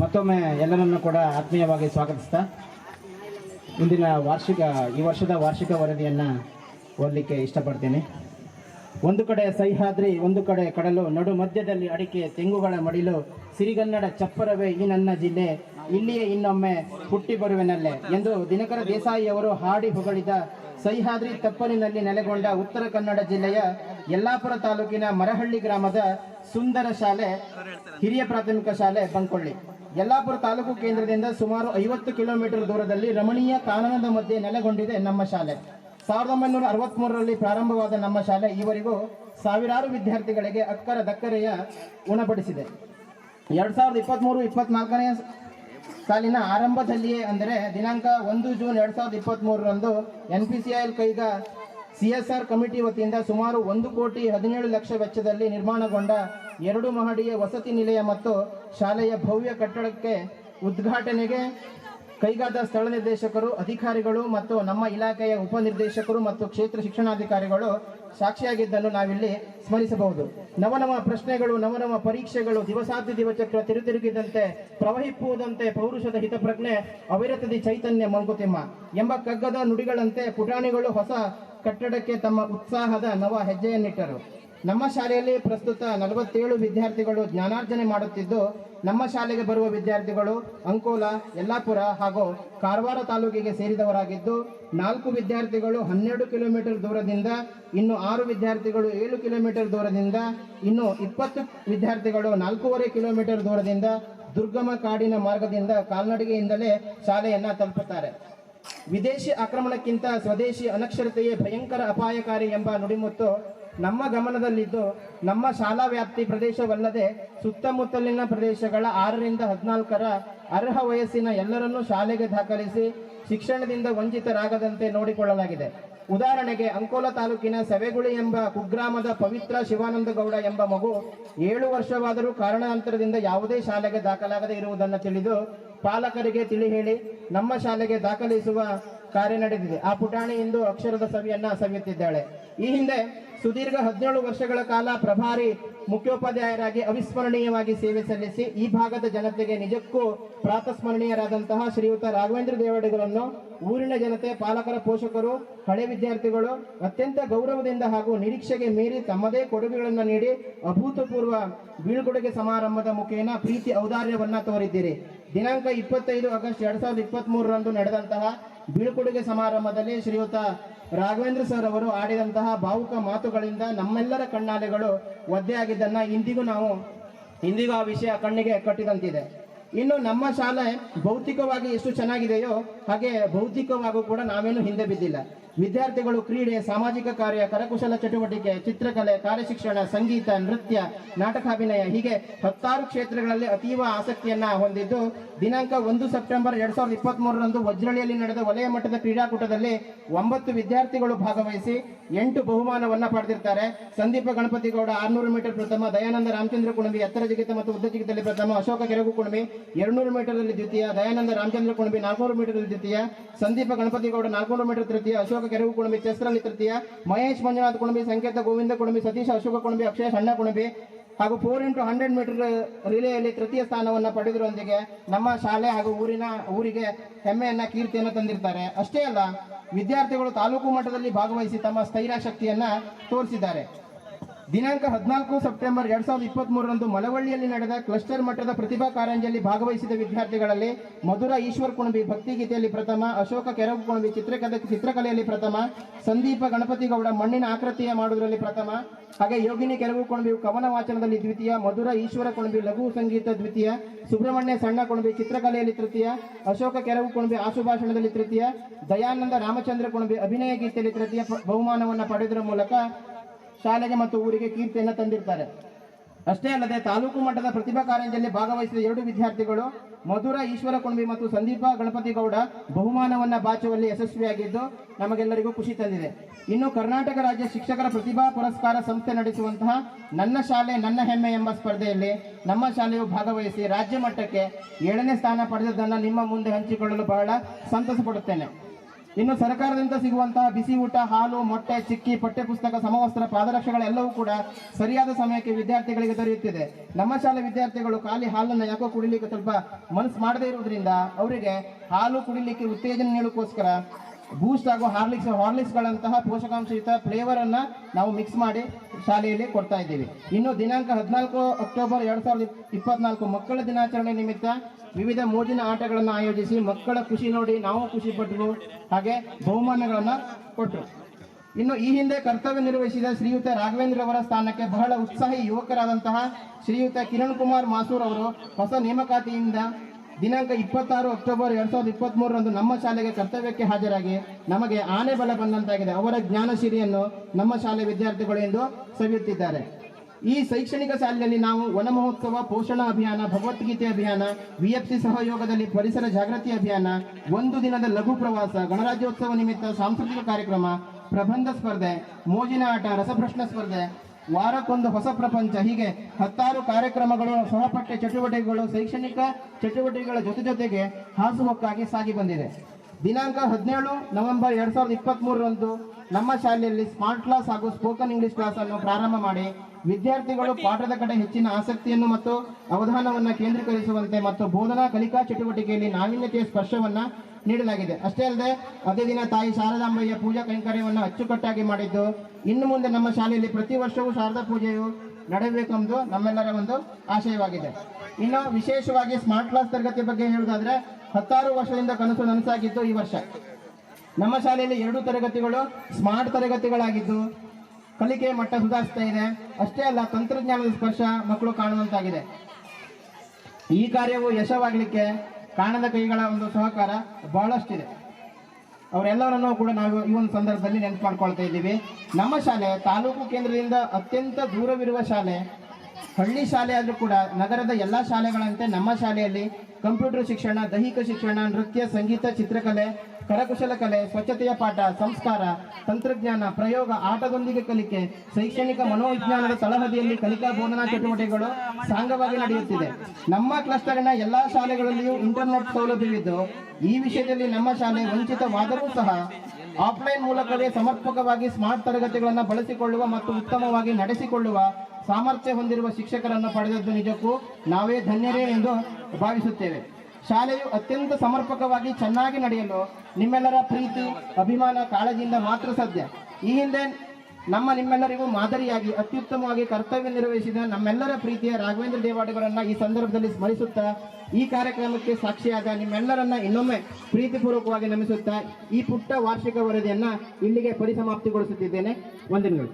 ಮತ್ತೊಮ್ಮೆ ಎಲ್ಲರನ್ನು ಕೂಡ ಆತ್ಮೀಯವಾಗಿ ಸ್ವಾಗತಿಸ್ತಾ, ಇಂದಿನ ವಾರ್ಷಿಕ, ಈ ವರ್ಷದ ವಾರ್ಷಿಕ ವರದಿಯನ್ನು ಓದಲಿಕ್ಕೆ ಇಷ್ಟಪಡ್ತೀನಿ. ಒಂದು ಕಡೆ ಸಹ್ಯಾದ್ರಿ, ಒಂದು ಕಡೆ ಕಡಲು, ನಡು ಮಧ್ಯದಲ್ಲಿ ಅಡಿಕೆ, ತೆಂಗುಗಳ ಮಡಿಲು, ಸಿರಿಗನ್ನಡ ಚಪ್ಪರವೇ ಈ ನನ್ನ ಜಿಲ್ಲೆ, ಇಲ್ಲಿಯೇ ಇನ್ನೊಮ್ಮೆ ಹುಟ್ಟಿ ಬರುವೆನಲ್ಲೇ ಎಂದು ದಿನಕರ ದೇಸಾಯಿಯವರು ಹಾಡಿ ಹೊಗಳಿದ ಸಹ್ಯಾದ್ರಿ ತಪ್ಪಲಿನಲ್ಲಿ ನೆಲೆಗೊಂಡ ಉತ್ತರ ಕನ್ನಡ ಜಿಲ್ಲೆಯ ಯಲ್ಲಾಪುರ ತಾಲೂಕಿನ ಮರಹಳ್ಳಿ ಗ್ರಾಮದ ಸುಂದರ ಶಾಲೆ, ಹಿರಿಯ ಪ್ರಾಥಮಿಕ ಶಾಲೆ ಬಂಕೊಳ್ಳಿ. ಯಲ್ಲಾಪುರ ತಾಲೂಕು ಕೇಂದ್ರದಿಂದ ಸುಮಾರು ಐವತ್ತು ಕಿಲೋಮೀಟರ್ ದೂರದಲ್ಲಿ ರಮಣೀಯ ಕಾನನದ ಮಧ್ಯೆ ನೆಲೆಗೊಂಡಿದೆ ನಮ್ಮ ಶಾಲೆ. ಸಾವಿರದ ಒಂಬೈನೂರ ಅರವತ್ಮೂರರಲ್ಲಿ ಪ್ರಾರಂಭವಾದ ನಮ್ಮ ಶಾಲೆ ಈವರೆಗೂ ಸಾವಿರಾರು ವಿದ್ಯಾರ್ಥಿಗಳಿಗೆ ಅಕ್ಕರ ದಕ್ಕರೆಯ ಉಣಪಡಿಸಿದೆ ಎರಡ್ ಸಾವಿರದ ಇಪ್ಪತ್ತ್ಮೂರು ಇಪ್ಪತ್ನಾಲ್ಕನೇ ಸಾಲಿನ ಆರಂಭದಲ್ಲಿಯೇ ಅಂದರೆ ದಿನಾಂಕ ಒಂದು ಜೂನ್ ಎರಡ್ ಸಾವಿರದ ಇಪ್ಪತ್ತ್ಮೂರರಂದು N P C I Kaiga C S R committee ವತಿಯಿಂದ ಸುಮಾರು ಒಂದು ಕೋಟಿ ಹದಿನೇಳು ಲಕ್ಷ ವೆಚ್ಚದಲ್ಲಿ ನಿರ್ಮಾಣಗೊಂಡ ಎರಡು ಮಹಡಿಯ ವಸತಿ ನಿಲಯ ಮತ್ತು ಶಾಲೆಯ ಭವ್ಯ ಕಟ್ಟಡಕ್ಕೆ ಉದ್ಘಾಟನೆಗೆ ಕೈಗಾದ ಸ್ಥಳ ನಿರ್ದೇಶಕರು, ಅಧಿಕಾರಿಗಳು ಮತ್ತು ನಮ್ಮ ಇಲಾಖೆಯ ಉಪನಿರ್ದೇಶಕರು ಮತ್ತು ಕ್ಷೇತ್ರ ಶಿಕ್ಷಣಾಧಿಕಾರಿಗಳು ಸಾಕ್ಷಿಯಾಗಿದ್ದನ್ನು ನಾವಿಲ್ಲಿ ಸ್ಮರಿಸಬಹುದು. ನವನವ ಪ್ರಶ್ನೆಗಳು ನವನವ ಪರೀಕ್ಷೆಗಳು, ದಿವಸಾತಿ ದಿವಚಕ್ರ ತಿರುತಿರುಗಿದಂತೆ ಪ್ರವಹಿಪ್ಪುವುದಂತೆ ಪೌರುಷದ ಹಿತಪ್ರಜ್ಞೆ ಅವಿರತದಿ ಚೈತನ್ಯ ಮಂಕುತಿಮ್ಮ ಎಂಬ ಕಗ್ಗದ ನುಡಿಗಳಂತೆ ಪುಟಾಣಿಗಳು ಹೊಸ ಕಟ್ಟಡಕ್ಕೆ ತಮ್ಮ ಉತ್ಸಾಹದ ನವ ಹೆಜ್ಜೆಯನ್ನಿಟ್ಟರು. ನಮ್ಮ ಶಾಲೆಯಲ್ಲಿ ಪ್ರಸ್ತುತ ನಲವತ್ತೇಳು ವಿದ್ಯಾರ್ಥಿಗಳು ಜ್ಞಾನಾರ್ಜನೆ ಮಾಡುತ್ತಿದ್ದು, ನಮ್ಮ ಶಾಲೆಗೆ ಬರುವ ವಿದ್ಯಾರ್ಥಿಗಳು ಅಂಕೋಲ, ಯಲ್ಲಾಪುರ ಹಾಗೂ ಕಾರವಾರ ತಾಲೂಕಿಗೆ ಸೇರಿದವರಾಗಿದ್ದು, ನಾಲ್ಕು ವಿದ್ಯಾರ್ಥಿಗಳು ಹನ್ನೆರಡು ಕಿಲೋಮೀಟರ್ ದೂರದಿಂದ, ಇನ್ನು ಆರು ವಿದ್ಯಾರ್ಥಿಗಳು ಏಳು ಕಿಲೋಮೀಟರ್ ದೂರದಿಂದ, ಇನ್ನು ಇಪ್ಪತ್ತು ವಿದ್ಯಾರ್ಥಿಗಳು ನಾಲ್ಕೂವರೆ ಕಿಲೋಮೀಟರ್ ದೂರದಿಂದ ದುರ್ಗಮ ಕಾಡಿನ ಮಾರ್ಗದಿಂದ ಕಾಲ್ನಡಿಗೆಯಿಂದಲೇ ಶಾಲೆಯನ್ನ ತಲುಪುತ್ತಾರೆ. ವಿದೇಶಿ ಆಕ್ರಮಣಕ್ಕಿಂತ ಸ್ವದೇಶಿ ಅನಕ್ಷರತೆಯೇ ಭಯಂಕರ ಅಪಾಯಕಾರಿ ಎಂಬ ನುಡಿಮುತ್ತು ನಮ್ಮ ಗಮನದಲ್ಲಿದ್ದು, ನಮ್ಮ ಶಾಲಾ ವ್ಯಾಪ್ತಿ ಪ್ರದೇಶವಲ್ಲದೆ ಸುತ್ತಮುತ್ತಲಿನ ಪ್ರದೇಶಗಳ ಆರರಿಂದ ಹದಿನಾಲ್ಕರ ಅರ್ಹ ವಯಸ್ಸಿನ ಎಲ್ಲರನ್ನೂ ಶಾಲೆಗೆ ದಾಖಲಿಸಿ ಶಿಕ್ಷಣದಿಂದ ವಂಚಿತರಾಗದಂತೆ ನೋಡಿಕೊಳ್ಳಲಾಗಿದೆ. ಉದಾಹರಣೆಗೆ ಅಂಕೋಲ ತಾಲೂಕಿನ ಸವೆಗುಳಿ ಎಂಬ ಕುಗ್ರಾಮದ ಪವಿತ್ರ ಶಿವಾನಂದ ಗೌಡ ಎಂಬ ಮಗು ಏಳು ವರ್ಷವಾದರೂ ಕಾರಣಾಂತರದಿಂದ ಯಾವುದೇ ಶಾಲೆಗೆ ದಾಖಲಾಗದೆ ಇರುವುದನ್ನು ತಿಳಿದು ಪಾಲಕರಿಗೆ ತಿಳಿ ಹೇಳಿ, ನಮ್ಮ ಶಾಲೆಗೆ ದಾಖಲಿಸುವ ಕಾರ್ಯ ನಡೆದಿದೆ. ಆ ಪುಟಾಣಿ ಇಂದು ಅಕ್ಷರದ ಸವಿಯನ್ನ ಸವಿಯುತ್ತಿದ್ದಾಳೆ. ಈ ಹಿಂದೆ ಸುದೀರ್ಘ ಹದಿನೇಳು ವರ್ಷಗಳ ಕಾಲ ಪ್ರಭಾರಿ ಮುಖ್ಯೋಪಾಧ್ಯಾಯರಾಗಿ ಅವಿಸ್ಮರಣೀಯವಾಗಿ ಸೇವೆ ಸಲ್ಲಿಸಿ, ಈ ಭಾಗದ ಜನತೆಗೆ ನಿಜಕ್ಕೂ ಪ್ರಾತಸ್ಮರಣೀಯರಾದಂತಹ ಶ್ರೀಯುತ ರಾಘವೇಂದ್ರ ದೇವಡಿಗಳನ್ನು ಊರಿನ ಜನತೆ, ಪಾಲಕರ, ಪೋಷಕರು, ಹಳೆ ವಿದ್ಯಾರ್ಥಿಗಳು ಅತ್ಯಂತ ಗೌರವದಿಂದ ಹಾಗೂ ನಿರೀಕ್ಷೆಗೆ ಮೀರಿ ತಮ್ಮದೇ ಕೊಡುಗೆಗಳನ್ನು ನೀಡಿ ಅಭೂತಪೂರ್ವ ಬೀಳ್ಕೊಡುಗೆ ಸಮಾರಂಭದ ಮುಖೇನ ಪ್ರೀತಿ ಔದಾರ್ಯವನ್ನ ತೋರಿದ್ದೀರಿ. ದಿನಾಂಕ ಇಪ್ಪತ್ತೈದು ಆಗಸ್ಟ್ ಎರಡ್ ಸಾವಿರದ ಇಪ್ಪತ್ತ್ ಮೂರರಂದು ನಡೆದಂತಹ ಬೀಳ್ಕೊಡುಗೆ ಸಮಾರಂಭದಲ್ಲಿ ಶ್ರೀಯುತ ರಾಘವೇಂದ್ರ ಸರ್ ಅವರು ಆಡಿದಂತಹ ಭಾವುಕ ಮಾತುಗಳಿಂದ ನಮ್ಮೆಲ್ಲರ ಕಣ್ಣಾಲೆಗಳು ಒದ್ದೆಯಾಗಿದ್ದನ್ನು ಇಂದಿಗೂ ನಾವು, ಇಂದಿಗೂ ಆ ವಿಷಯ ಕಣ್ಣಿಗೆ ಕಟ್ಟಿದಂತಿದೆ. ಇನ್ನು ನಮ್ಮ ಶಾಲೆ ಭೌತಿಕವಾಗಿ ಎಷ್ಟು ಚೆನ್ನಾಗಿದೆಯೋ ಹಾಗೆ ಭೌತಿಕವಾಗೂ ಕೂಡ ನಾವೇನು ಹಿಂದೆ ಬಿದ್ದಿಲ್ಲ. ವಿದ್ಯಾರ್ಥಿಗಳು ಕ್ರೀಡೆ, ಸಾಮಾಜಿಕ ಕಾರ್ಯ, ಕರಕುಶಲ ಚಟುವಟಿಕೆ, ಚಿತ್ರಕಲೆ, ಕಾರ್ಯಶಿಕ್ಷಣ, ಸಂಗೀತ, ನೃತ್ಯ, ನಾಟಕಾಭಿನಯ ಹೀಗೆ ಹತ್ತಾರು ಕ್ಷೇತ್ರಗಳಲ್ಲಿ ಅತೀವ ಆಸಕ್ತಿಯನ್ನ ಹೊಂದಿದ್ದು, ದಿನಾಂಕ ಒಂದು ಸೆಪ್ಟೆಂಬರ್ ಎರಡ್ ಸಾವಿರದ ಇಪ್ಪತ್ತ್ ಮೂರರಂದು ವಜ್ರಳಿಯಲ್ಲಿ ನಡೆದ ವಲಯ ಮಟ್ಟದ ಕ್ರೀಡಾಕೂಟದಲ್ಲಿ ಒಂಬತ್ತು ವಿದ್ಯಾರ್ಥಿಗಳು ಭಾಗವಹಿಸಿ ಎಂಟು ಬಹುಮಾನವನ್ನ ಪಡೆದಿರ್ತಾರೆ. ಸಂದೀಪ ಗಣಪತಿ ಗೌಡ ಆರ್ನೂರು ಮೀಟರ್ ಪ್ರಥಮ, ದಯಾನಂದ ರಾಮಚಂದ್ರ ಕುಣಬಿ ಎತ್ತರ ಜಿಗಿತ ಮತ್ತು ಉದ್ದ ಜಿಗಿತದಲ್ಲಿ ಪ್ರಥಮ, ಅಶೋಕ ಕೆರಗು ಕುಣಬಿ ಎರಡ್ನೂರು ಮೀಟರ್ನಲ್ಲಿ ದ್ವಿತೀಯ, ದಯಾನಂದ ರಾಮಚಂದ್ರ ಕುಣಬಿ ನಾಲ್ಕುನೂರು ಮೀಟರ್ ದ್ವಿತೀಯ, ಸಂದೀಪ ಗಣಪತಿ ಗೌಡ ನಾಲ್ಕುನೂರು ಮೀಟರ್ ತೃತೀಯ, ಅಶೋಕ ಕೆರಗು ಕುಣಬಿ ಚೆಸ್ರಲ್ಲಿ ತೃತೀಯ ಮಹೇಶ್ ಮಂಜುನಾಥ್ ಕುಣಬಿ, ಸಂಕೇತ ಗೋವಿಂದ ಕುಣಬಿ, ಸತೀಶ್ ಅಶೋಕ ಕುಣಬಿ, ಅಕ್ಷಯ ಸಣ್ಣ ಕುಣಬಿ ಹಾಗೂ ಫೋರ್ ಇಂಟು ಹಂಡ್ರೆಡ್ ಮೀಟರ್ ರಿಲೇಯಲ್ಲಿ ತೃತೀಯ ಸ್ಥಾನವನ್ನು ಪಡೆದರೊಂದಿಗೆ ನಮ್ಮ ಶಾಲೆ ಹಾಗೂ ಊರಿನ ಊರಿಗೆ ಹೆಮ್ಮೆಯನ್ನ, ಕೀರ್ತಿಯನ್ನು ತಂದಿರ್ತಾರೆ. ಅಷ್ಟೇ ಅಲ್ಲ, ವಿದ್ಯಾರ್ಥಿಗಳು ತಾಲೂಕು ಮಟ್ಟದಲ್ಲಿ ಭಾಗವಹಿಸಿ ತಮ್ಮ ಸ್ಥೈರ್ಯ ಶಕ್ತಿಯನ್ನ ತೋರಿಸಿದ್ದಾರೆ. ದಿನಾಂಕ ಹದಿನಾಲ್ಕು ಸೆಪ್ಟೆಂಬರ್ ಎರಡ್ ಸಾವಿರದ ಇಪ್ಪತ್ತ್ ಮೂರರಂದು ಮಳವಳ್ಳಿಯಲ್ಲಿ ನಡೆದ ಕ್ಲಸ್ಟರ್ ಮಟ್ಟದ ಪ್ರತಿಭಾ ಕಾರಂಜಿಯಲ್ಲಿ ಭಾಗವಹಿಸಿದ ವಿದ್ಯಾರ್ಥಿಗಳಲ್ಲಿ ಮಧುರ ಈಶ್ವರ್ ಕುಣಬಿ ಭಕ್ತಿಗೀತೆಯಲ್ಲಿ ಪ್ರಥಮ, ಅಶೋಕ ಕೆರವು ಕುಣಬಿ ಚಿತ್ರಕಲೆ ಚಿತ್ರಕಲೆಯಲ್ಲಿ ಪ್ರಥಮ, ಸಂದೀಪ ಗಣಪತಿಗೌಡ ಮಣ್ಣಿನ ಆಕೃತಿಯ ಮಾಡುವುದರಲ್ಲಿ ಪ್ರಥಮ, ಹಾಗೆ ಯೋಗಿನಿ ಕೆರವು ಕುಣಬಿ ಕವನ ವಾಚನದಲ್ಲಿ ದ್ವಿತೀಯ, ಮಧುರ ಈಶ್ವರ ಕುಣಬಿ ಲಘು ಸಂಗೀತ ದ್ವಿತೀಯ, ಸುಬ್ರಹ್ಮಣ್ಯ ಸಣ್ಣ ಕುಣಬಿ ಚಿತ್ರಕಲೆಯಲ್ಲಿ ತೃತೀಯ, ಅಶೋಕ ಕೆರವು ಕುಣಬಿ ಆಶುಭಾಷಣದಲ್ಲಿ ತೃತೀಯ, ದಯಾನಂದ ರಾಮಚಂದ್ರ ಕುಣಬಿ ಅಭಿನಯ ಗೀತೆಯಲ್ಲಿ ತೃತೀಯ ಬಹುಮಾನವನ್ನು ಪಡೆದರ ಮೂಲಕ ಶಾಲೆಗೆ ಮತ್ತು ಊರಿಗೆ ಕೀರ್ತಿಯನ್ನು ತಂದಿರ್ತಾರೆ. ಅಷ್ಟೇ ಅಲ್ಲದೆ ತಾಲೂಕು ಮಟ್ಟದ ಪ್ರತಿಭಾ ಕಾರಂಜಿಯಲ್ಲಿ ಭಾಗವಹಿಸಿದ ಎರಡು ವಿದ್ಯಾರ್ಥಿಗಳು ಮಧುರ, ಈಶ್ವರ ಕುಣಬಿ ಮತ್ತು ಸಂದೀಪ ಗಣಪತಿಗೌಡ ಬಹುಮಾನವನ್ನ ಬಾಚುವಲ್ಲಿ ಯಶಸ್ವಿಯಾಗಿದ್ದು ನಮಗೆಲ್ಲರಿಗೂ ಖುಷಿ ತಂದಿದೆ. ಇನ್ನು ಕರ್ನಾಟಕ ರಾಜ್ಯ ಶಿಕ್ಷಕರ ಪ್ರತಿಭಾ ಪುರಸ್ಕಾರ ಸಂಸ್ಥೆ ನಡೆಸುವಂತಹ ನನ್ನ ಶಾಲೆ ನನ್ನ ಹೆಮ್ಮೆ ಎಂಬ ಸ್ಪರ್ಧೆಯಲ್ಲಿ ನಮ್ಮ ಶಾಲೆಯು ಭಾಗವಹಿಸಿ ರಾಜ್ಯ ಮಟ್ಟಕ್ಕೆ ಏಳನೇ ಸ್ಥಾನ ಪಡೆದದ್ದನ್ನು ನಿಮ್ಮ ಮುಂದೆ ಹಂಚಿಕೊಳ್ಳಲು ಬಹಳ ಸಂತಸ ಪಡುತ್ತೇನೆ. ಇನ್ನು ಸರ್ಕಾರದಿಂದ ಸಿಗುವಂತಹ ಬಿಸಿ ಊಟ, ಹಾಲು, ಮೊಟ್ಟೆ ಚಿಕ್ಕಿ ಪಠ್ಯಪುಸ್ತಕ ಸಮವಸ್ತ್ರ ಪಾದರಕ್ಷೆಗಳೆಲ್ಲವೂ ಕೂಡ ಸರಿಯಾದ ಸಮಯಕ್ಕೆ ವಿದ್ಯಾರ್ಥಿಗಳಿಗೆ ದೊರೆಯುತ್ತಿದೆ. ನಮ್ಮ ಶಾಲೆ ವಿದ್ಯಾರ್ಥಿಗಳು ಖಾಲಿ ಹಾಲನ್ನು ಯಾಕೋ ಕುಡಿಲಿಕ್ಕೆ ಸ್ವಲ್ಪ ಮನಸ್ಸು ಮಾಡದೇ ಇರುವುದರಿಂದ ಅವರಿಗೆ ಹಾಲು ಕುಡಿಲಿಕ್ಕೆ ಉತ್ತೇಜನ ನೀಡೋಕ್ಕೋಸ್ಕರ ಬೂಸ್ಟ್ ಹಾಗೂ ಹಾರ್ಲಿಕ್ಸ್, ಹಾರ್ಲಿಕ್ಸ್ಗಳಂತಹ ಪೋಷಕಾಂಶಯುತ ಫ್ಲೇವರನ್ನು ನಾವು ಮಿಕ್ಸ್ ಮಾಡಿ ಶಾಲೆಯಲ್ಲಿ ಕೊಡ್ತಾ ಇದ್ದೀವಿ. ಇನ್ನು ದಿನಾಂಕ ಹದಿನಾಲ್ಕು ಅಕ್ಟೋಬರ್ ಎರಡ್ ಸಾವಿರದ ಇಪ್ಪತ್ನಾಲ್ಕು ಮಕ್ಕಳ ದಿನಾಚರಣೆ ನಿಮಿತ್ತ ವಿವಿಧ ಮೋಜಿನ ಆಟಗಳನ್ನು ಆಯೋಜಿಸಿ ಮಕ್ಕಳ ಖುಷಿ ನೋಡಿ ನಾವು ಖುಷಿ ಪಟ್ಟರು ಹಾಗೆ ಬಹುಮಾನಗಳನ್ನು ಕೊಟ್ಟರು ಇನ್ನು ಈ ಹಿಂದೆ ಕರ್ತವ್ಯ ನಿರ್ವಹಿಸಿದ ಶ್ರೀಯುತ ರಾಘವೇಂದ್ರ ಅವರ ಸ್ಥಾನಕ್ಕೆ ಬಹಳ ಉತ್ಸಾಹಿ ಯುವಕರಾದಂತಹ ಶ್ರೀಯುತ ಕಿರಣ್ ಕುಮಾರ್ ಮಾಸೂರ್ ಅವರು ಹೊಸ ನೇಮಕಾತಿಯಿಂದ ದಿನಾಂಕ ಇಪ್ಪತ್ತಾರು ಅಕ್ಟೋಬರ್ ಎರಡ್ ಸಾವಿರದ ಇಪ್ಪತ್ತ್ ಮೂರರಂದು ನಮ್ಮ ಶಾಲೆಗೆ ಕರ್ತವ್ಯಕ್ಕೆ ಹಾಜರಾಗಿ ನಮಗೆ ಆನೆ ಬಲ ಬಂದಂತಾಗಿದೆ. ಅವರ ಜ್ಞಾನಶಿರಿಯನ್ನು ನಮ್ಮ ಶಾಲೆ ವಿದ್ಯಾರ್ಥಿಗಳು ಎಂದು ಸವಿಯುತ್ತಿದ್ದಾರೆ. ಈ ಶೈಕ್ಷಣಿಕ ಶಾಲೆಯಲ್ಲಿ ನಾವು ವನ ಮಹೋತ್ಸವ ಪೋಷಣ ಅಭಿಯಾನ, ಭಗವದ್ಗೀತೆ ಅಭಿಯಾನ, ವಿಎಫ್ಸಿ ಸಹಯೋಗದಲ್ಲಿ ಪರಿಸರ ಜಾಗೃತಿ ಅಭಿಯಾನ, ಒಂದು ದಿನದ ಲಘು ಪ್ರವಾಸ, ಗಣರಾಜ್ಯೋತ್ಸವ ನಿಮಿತ್ತ ಸಾಂಸ್ಕೃತಿಕ ಕಾರ್ಯಕ್ರಮ, ಪ್ರಬಂಧ ಸ್ಪರ್ಧೆ, ಮೋಜಿನ ಆಟ, ರಸಪ್ರಶ್ನ ಸ್ಪರ್ಧೆ ವಾರಕ್ಕೊಂದು ಹೊಸ ಪ್ರಪಂಚ. ಹೀಗೆ ಹತ್ತಾರು ಕಾರ್ಯಕ್ರಮಗಳು ಸಹಪಠ್ಯ ಚಟುವಟಿಕೆಗಳು ಶೈಕ್ಷಣಿಕ ಚಟುವಟಿಕೆಗಳ ಜೊತೆ ಜೊತೆಗೆ ಹಾಸುಹೊಕ್ಕಾಗಿ ಸಾಗಿ ಬಂದಿದೆ. ದಿನಾಂಕ ಹದಿನೇಳು ನವೆಂಬರ್ ಎರಡ್ ಸಾವಿರದ ಇಪ್ಪತ್ತ್ ಮೂರರಂದು ನಮ್ಮ ಶಾಲೆಯಲ್ಲಿ ಸ್ಮಾರ್ಟ್ ಕ್ಲಾಸ್ ಹಾಗೂ ಸ್ಪೋಕನ್ ಇಂಗ್ಲಿಷ್ ಕ್ಲಾಸ್ ಅನ್ನು ಪ್ರಾರಂಭ ಮಾಡಿ ವಿದ್ಯಾರ್ಥಿಗಳು ಪಾಠದ ಕಡೆ ಹೆಚ್ಚಿನ ಆಸಕ್ತಿಯನ್ನು ಮತ್ತು ಅವಧಾನವನ್ನು ಕೇಂದ್ರೀಕರಿಸುವಂತೆ ಮತ್ತು ಬೋಧನಾ ಕಲಿಕಾ ಚಟುವಟಿಕೆಯಲ್ಲಿ ನಾವೀನ್ಯತೆಯ ಸ್ಪರ್ಶವನ್ನ ನೀಡಲಾಗಿದೆ. ಅಷ್ಟೇ ಅಲ್ಲದೆ, ಅದೇ ದಿನ ತಾಯಿ ಶಾರದಾಂಬೆಯ ಪೂಜಾ ಕೈಂಕರ್ಯವನ್ನು ಅಚ್ಚುಕಟ್ಟಾಗಿ ಮಾಡಿದ್ದು, ಇನ್ನು ಮುಂದೆ ನಮ್ಮ ಶಾಲೆಯಲ್ಲಿ ಪ್ರತಿ ವರ್ಷವೂ ಶಾರದಾ ಪೂಜೆಯು ನಡೆಯಬೇಕೆಂದು ನಮ್ಮೆಲ್ಲರ ಒಂದು ಆಶಯವಾಗಿದೆ. ಇನ್ನು ವಿಶೇಷವಾಗಿ ಸ್ಮಾರ್ಟ್ ಕ್ಲಾಸ್ ತರಗತಿ ಬಗ್ಗೆ ಹೇಳುವುದಾದ್ರೆ, ಹತ್ತಾರು ವರ್ಷದಿಂದ ಕನಸು ನನಸಾಗಿದ್ದು ಈ ವರ್ಷ. ನಮ್ಮ ಶಾಲೆಯಲ್ಲಿ ಎರಡು ತರಗತಿಗಳು ಸ್ಮಾರ್ಟ್ ತರಗತಿಗಳಾಗಿದ್ದು, ಕಲಿಕೆ ಮಟ್ಟ ಸುಧಾರಿಸ್ತಾ ಇದೆ. ಅಷ್ಟೇ ಅಲ್ಲ, ತಂತ್ರಜ್ಞಾನದ ಸ್ಪರ್ಶ ಮಕ್ಕಳು ಕಾಣುವಂತಾಗಿದೆ. ಈ ಕಾರ್ಯವು ಯಶವಾಗಲಿಕ್ಕೆ ಕಾಣದ ಕೈಗಳ ಒಂದು ಸಹಕಾರ ಬಹಳಷ್ಟಿದೆ. ಅವರೆಲ್ಲರನ್ನೂ ಕೂಡ ನಾವು ಈ ಒಂದು ಸಂದರ್ಭದಲ್ಲಿ ನೆನಪು ಮಾಡ್ಕೊಳ್ತಾ ಇದ್ದೀವಿ. ನಮ್ಮ ಶಾಲೆ ತಾಲೂಕು ಕೇಂದ್ರದಿಂದ ಅತ್ಯಂತ ದೂರವಿರುವ ಶಾಲೆ, ಹಳ್ಳಿ ಶಾಲೆ ಆದರೂ ಕೂಡ ನಗರದ ಎಲ್ಲ ಶಾಲೆಗಳಂತೆ ನಮ್ಮ ಶಾಲೆಯಲ್ಲಿ ಕಂಪ್ಯೂಟರ್ ಶಿಕ್ಷಣ, ದೈಹಿಕ ಶಿಕ್ಷಣ, ನೃತ್ಯ, ಸಂಗೀತ, ಚಿತ್ರಕಲೆ ಕರಕುಶಲ ಕಲೆ, ಸ್ವಚ್ಛತೆಯ ಪಾಠ, ಸಂಸ್ಕಾರ, ತಂತ್ರಜ್ಞಾನ, ಪ್ರಯೋಗ, ಆಟದೊಂದಿಗೆ ಕಲಿಕೆ, ಶೈಕ್ಷಣಿಕ ಮನೋವಿಜ್ಞಾನದ ತಳಹದಿಯಲ್ಲಿ ಕಲಿಕಾ ಬೋಧನಾ ಚಟುವಟಿಕೆಗಳು ಸಾಂಗವಾಗಿ ನಡೆಯುತ್ತಿದೆ. ನಮ್ಮ ಕ್ಲಸ್ಟರ್ನ ಎಲ್ಲಾ ಶಾಲೆಗಳಲ್ಲಿಯೂ ಇಂಟರ್ನೆಟ್ ಸೌಲಭ್ಯವಿದ್ದು, ಈ ವಿಷಯದಲ್ಲಿ ನಮ್ಮ ಶಾಲೆ ವಂಚಿತವಾದರೂ ಸಹ ಆಫ್ಲೈನ್ ಮೂಲಕವೇ ಸಮರ್ಪಕವಾಗಿ ಸ್ಮಾರ್ಟ್ ತರಗತಿಗಳನ್ನು ಬಳಸಿಕೊಳ್ಳುವ ಮತ್ತು ಉತ್ತಮವಾಗಿ ನಡೆಸಿಕೊಳ್ಳುವ ಸಾಮರ್ಥ್ಯ ಹೊಂದಿರುವ ಶಿಕ್ಷಕರನ್ನು ಪಡೆದದ್ದು ನಿಜಕ್ಕೂ ನಾವೇ ಧನ್ಯರೇ ಎಂದು ಭಾವಿಸುತ್ತೇವೆ. ಶಾಲೆಯು ಅತ್ಯಂತ ಸಮರ್ಪಕವಾಗಿ ಚೆನ್ನಾಗಿ ನಡೆಯಲು ನಿಮ್ಮೆಲ್ಲರ ಪ್ರೀತಿ, ಅಭಿಮಾನ, ಕಾಳಜಿಯಿಂದ ಮಾತ್ರ ಸಾಧ್ಯ. ಈ ಹಿಂದೆ ನಮ್ಮ ನಿಮ್ಮೆಲ್ಲರಿಗೂ ಮಾದರಿಯಾಗಿ, ಅತ್ಯುತ್ತಮವಾಗಿ ಕರ್ತವ್ಯ ನಿರ್ವಹಿಸಿದ ನಮ್ಮೆಲ್ಲರ ಪ್ರೀತಿಯ ರಾಘವೇಂದ್ರ ದೇವಾಡಿಗರನ್ನ ಈ ಸಂದರ್ಭದಲ್ಲಿ ಸ್ಮರಿಸುತ್ತಾ, ಈ ಕಾರ್ಯಕ್ರಮಕ್ಕೆ ಸಾಕ್ಷಿಯಾದ ನಿಮ್ಮೆಲ್ಲರನ್ನ ಇನ್ನೊಮ್ಮೆ ಪ್ರೀತಿಪೂರ್ವಕವಾಗಿ ನಮಿಸುತ್ತಾ, ಈ ಪುಟ್ಟ ವಾರ್ಷಿಕ ವರದಿಯನ್ನ ಇಲ್ಲಿಗೆ ಪರಿಸಮಾಪ್ತಿಗೊಳಿಸುತ್ತಿದ್ದೇನೆ. ವಂದನೆಗಳು.